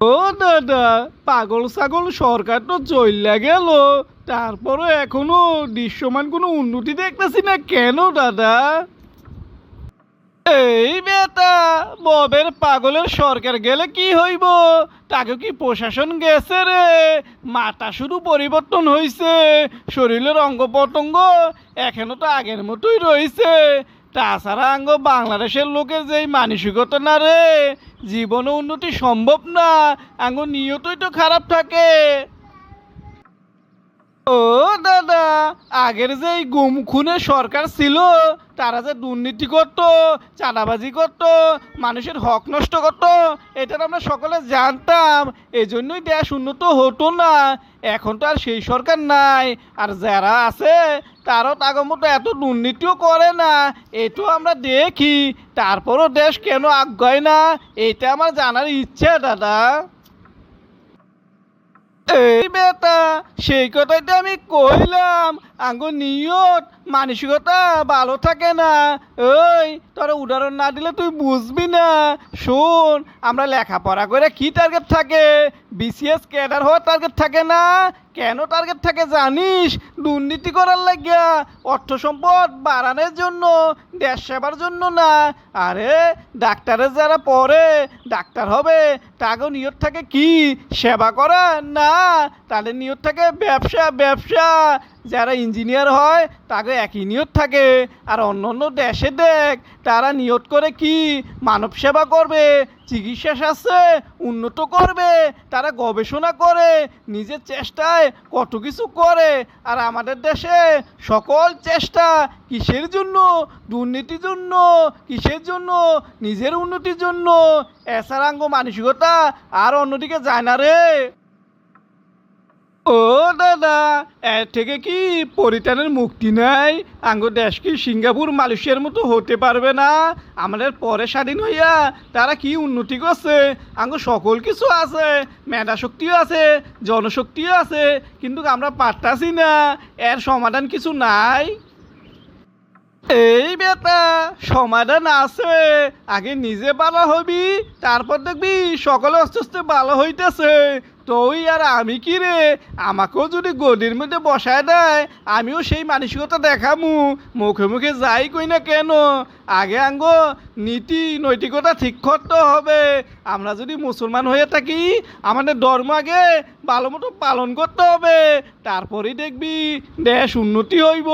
ও দাদা, পাগল ছাগল সরকার তো চইলা গেল। তারপরও এখনও দৃশ্যমান কোনো উন্নতি দেখতেছি না কেন, দাদা? এই বেটা, ববের পাগলের সরকার গেলে কি হইব? তাকে কি প্রশাসন গেছে রে? মাথা শুধু পরিবর্তন হইছে, শরীরের অঙ্গ প্রত্যঙ্গ এখনও তো আগের মতোই রয়েছে তাছাড়া আঙ্গ বাংলাদেশের লোকের যেই মানসিকতা না রে? জীবনে উন্নতি সম্ভব না। এমন নিয়তই তো খারাপ থাকে। ও, দাদা, আগের যে এই গুম খুনে সরকার ছিল, তারা যে দুর্নীতি করতো, চাঁদাবাজি করতো, মানুষের হক নষ্ট করতো, এটা আমরা সকলে জানতাম এই জন্যই দেশ উন্নত হতো না। এখন তো আর সেই সরকার নাই, আর যারা আছে, তারাও তাগো মতো এত দুর্নীতিও করে না, এটাও আমরা দেখি, তারপরও দেশ কেন আগায় না, এটা আমার জানার ইচ্ছে, দাদা। এই সেই কথাই তো আমি কইলাম। আঙ্গ নিয়ত, মানসিকতা ভালো থাকে না। ওই, তোর উদাহরণ না দিলে তুই বুঝবি না। শোন, আমরা লেখাপড়া করে কি টার্গেট থাকে? বিসিএস ক্যাডার হওয়ার টার্গেট থাকে না? কেন টার্গেট থাকে জানিস? দুর্নীতি করার লাগিয়া অর্থ সম্পদ বাড়ানোর জন্য, দেশ সেবার জন্য না। আরে ডাক্তারের যারা পড়ে, ডাক্তার হবে তাকে নিয়ত থাকে কি? সেবা করা না, তাদের নিয়ত থাকে ব্যবসা ব্যবসা। যারা ইঞ্জিনিয়ার হয়, তাকে একই নিয়ত থাকে। আর অন্য অন্য দেশে দেখ, তারা নিয়ত করে কি? মানব সেবা করবে, চিকিৎসা শাস্ত্রে উন্নত করবে, তারা গবেষণা করে, নিজের চেষ্টায় কত কিছু করে। আর আমাদের দেশে সকল চেষ্টা কিসের জন্য? দুর্নীতির জন্য, কিসের জন্য? নিজের উন্নতির জন্য। এছাড়াঙ্গ মানসিকতা আর অন্যদিকে যায় না রে। ও দাদা, এর থেকে কি পরিত্রাণের মুক্তি নাই? আঙ্গ দেশ কি সিঙ্গাপুর, মালয়েশিয়ার মতো হতে পারবে না? আমাদের পরে স্বাধীন হইয়া তারা কি উন্নতি করছে? আঙ্গ সকল কিছু আছে মেধা শক্তিও আছে, জনশক্তিও আছে, কিন্তু আমরা পারতাছি না। এর সমাধান কিছু নাই। এই বেটা, সমাধান আছে। আগে নিজে ভালো হবি, তারপর দেখবি সকলে আস্তে আস্তে ভালো হইতেছে। তুই আর আমি কি রে? আমাকেও যদি গদির মধ্যে বসায় দেয়, আমিও সেই মানসিকতা দেখামু। মুখে মুখে যাই কই না কেন? আগে আঙ্গ, নীতি, নৈতিকতা ঠিক করতে হবে। আমরা যদি মুসলমান হয়ে থাকি, আমাদের ধর্ম আগে ভালো মতো পালন করতে হবে। তারপরেই দেখবি দেশ উন্নতি হইব।